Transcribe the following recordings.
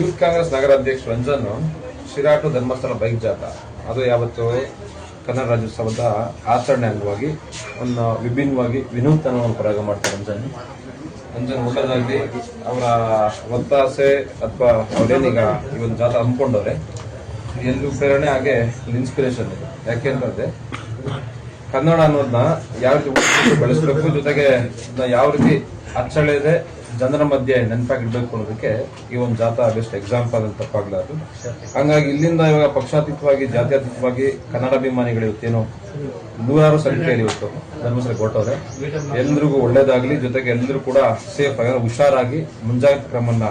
Youth Congress ನಗರಾಧ್ಯಕ್ಷ Ranjan ಶಿರಾಟು Dharmasthala bike ಜಾಥಾ. ಅದು ಯಾವತ್ತು ಕನ್ನಡ ರಾಜ್ಯೋತ್ಸವದ ಆಚರಣೆ ಅಂಗವಾಗಿ, ಒಂದು ವಿಭಿನ್ನವಾಗಿ ವಿನೂತನವನ್ನು ಪ್ರಯೋಗ ಮಾಡ್ತಾರೆ ರಂಜನ್. ರಂಜನ್ ಊಟದಲ್ಲಿ ಅವರ ಒತ್ತಾಸೆ ಅಥವಾ ಅವರೇನೀಗ ಈ ಒಂದು ಜಾಥಾ ಹಮ್ಮಿಕೊಂಡವ್ರೆ, ಎಲ್ಲೂ ಪ್ರೇರಣೆ ಹಾಗೆ ಇನ್ಸ್ಪಿರೇಷನ್ ಇದೆ. ಯಾಕೆಂತಂದ್ರೆ ಕನ್ನಡ ಅನ್ನೋದನ್ನ ಯಾವ ರೀತಿ ಬೆಳೆಸಬೇಕು, ಜೊತೆಗೆ ಯಾವ ರೀತಿ ಅಚ್ಚಳಿಯದೆ ಜನರ ಮಧ್ಯೆ ನೆನಪಾಗಿಡ್ಬೇಕು ಅನ್ನೋದಕ್ಕೆ ಈ ಒಂದು ಜಾಥಾ ಬೆಸ್ಟ್ ಎಕ್ಸಾಂಪಲ್ ಅಂತ ತಪ್ಪಾಗ್ಲಾರ್ದು ಹಂಗಾಗಿ ಇಲ್ಲಿಂದ ಇವಾಗ ಪಕ್ಷಾತೀತವಾಗಿ, ಜಾತ್ಯತೀತವಾಗಿ ಕನ್ನಡಾಭಿಮಾನಿಗಳು ಇವತ್ತೇನು ನೂರಾರು ಸಂಖ್ಯೆಯಲ್ಲಿ ಇವತ್ತು ಧರ್ಮಸ್ಥಳ ಕೊಟ್ಟವ್ರೆ. ಎಲ್ರಿಗೂ ಒಳ್ಳೇದಾಗಲಿ, ಜೊತೆಗೆ ಎಲ್ಲರೂ ಕೂಡ ಸೇಫ್ ಆಗಿ ಹುಷಾರಾಗಿ ಮುಂಜಾಗ್ರತಾ ಕ್ರಮನ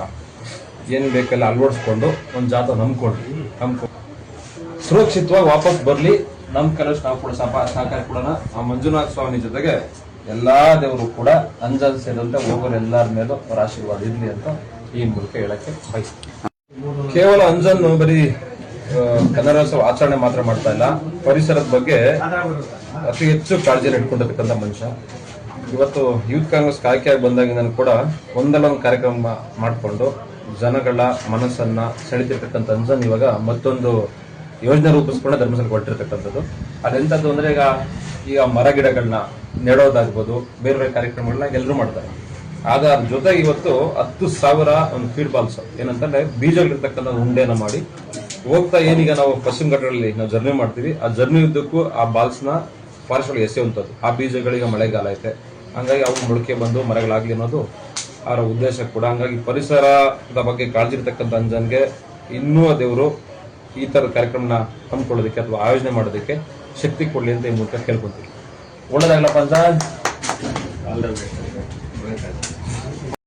ಏನು ಬೇಕೆಲ್ಲ ಅಳವಡಿಸ್ಕೊಂಡು ಒಂದು ಜಾಥಾ ನಂಬ್ಕೊಂಡು ನಂಬ್ಕೊಂಡು ಸುರಕ್ಷಿತವಾಗಿ ವಾಪಸ್ ಬರಲಿ. ನಮ್ಮ ಕೆಲಸ ನಾವು ಕೂಡ ಸಹಕಾರ ಕೊಡೋಣ. ಆ ಮಂಜುನಾಥ ಸ್ವಾಮಿ ಜೊತೆಗೆ ಎಲ್ಲಾ ದೇವರು ಕೂಡ ಅಂಜಲ್ ಸೇರಿದಂತೆ ಹೋಗೋರು ಎಲ್ಲರ ಮೇಲೂ ಅವರ ಆಶೀರ್ವಾದ ಇರಲಿ ಅಂತ ಈ ಮೂಲಕ ಹೇಳಕ್ಕೆ ಬಯಸ್ತೀನಿ. ಕೇವಲ ಅಂಜಲ್ ಬರೀ ಕನ್ನಡೋತ್ಸವ ಆಚರಣೆ ಮಾತ್ರ ಮಾಡ್ತಾ ಇಲ್ಲ. ಪರಿಸರದ ಬಗ್ಗೆ ಅತಿ ಹೆಚ್ಚು ಕಾಳಜಿ ಇಟ್ಕೊಂಡಿರ್ತಕ್ಕಂಥ ಮನುಷ್ಯ. ಇವತ್ತು ಯೂತ್ ಕಾಂಗ್ರೆಸ್ ಆಯ್ಕೆಯಾಗಿ ಬಂದಾಗಿಂದ ಕೂಡ ಒಂದಲ್ಲ ಒಂದು ಕಾರ್ಯಕ್ರಮ ಮಾಡಿಕೊಂಡು ಜನಗಳ ಮನಸ್ಸನ್ನ ಸೆಳೆತಿರ್ತಕ್ಕಂಥ ಅಂಜನ್ ಇವಾಗ ಮತ್ತೊಂದು ಯೋಜನೆ ರೂಪಿಸ್ಕೊಂಡು ಧರ್ಮಸ್ಥಳ ಕೊಟ್ಟಿರ್ತಕ್ಕಂಥದ್ದು ಅದೆಂಥದ್ದು ಅಂದ್ರೆ ಈಗ ಈಗ ಮರ ಗಿಡಗಳನ್ನ ನೆಡೋದಾಗ್ಬೋದು, ಬೇರೆ ಬೇರೆ ಕಾರ್ಯಕ್ರಮಗಳನ್ನ ಎಲ್ಲರೂ ಮಾಡ್ತಾರೆ. ಅದ್ರ ಜೊತೆಗೆ ಇವತ್ತು ಹತ್ತು ಸಾವಿರ ಒಂದು ಫೀಡ್ ಬಾಲ್ಸ್ ಏನಂತಂದ್ರೆ ಬೀಜಗಳಿರ್ತಕ್ಕಂಥ ಉಂಡೆನ ಮಾಡಿ, ಹೋಗ್ತಾ ಏನೀಗ ನಾವು ಪಶ್ಚಿಮ ಘಟ್ಟಗಳಲ್ಲಿ ನಾವು ಜರ್ನಿ ಮಾಡ್ತೀವಿ, ಆ ಜರ್ನಿ ಉದ್ದಕ್ಕೂ ಆ ಬಾಲ್ಸ್ನ ಫಾರೆಸ್ಟ್ ಒಳಗೆ ಎಸೆಯುವಂಥದ್ದು. ಆ ಬೀಜಗಳಿಗೆ ಮಳೆಗಾಲ ಐತೆ. ಹಂಗಾಗಿ ಅವು ಮೊಳಕೆ ಬಂದು ಮರಗಳಾಗ್ಲಿ ಅನ್ನೋದು ಅವರ ಉದ್ದೇಶ ಕೂಡ. ಹಂಗಾಗಿ ಪರಿಸರದ ಬಗ್ಗೆ ಕಾಳಜಿ ಇರ್ತಕ್ಕಂಥ ಅಂಜನ್ಗೆ ಇನ್ನೂ ದೇವರು ಈ ತರದ ಕಾರ್ಯಕ್ರಮನ ಹಮ್ಮಿಕೊಳ್ಳೋದಕ್ಕೆ ಅಥವಾ ಆಯೋಜನೆ ಮಾಡೋದಕ್ಕೆ ಶಕ್ತಿ ಕೊಡ್ಲಿ ಅಂತ ಈ ಮೂಲಕ ಕೇಳ್ಕೊಂತೀವಿ ಒಳ್ಳೇದಾಗ್ಲಪ್ಪ ಅಂಜನ್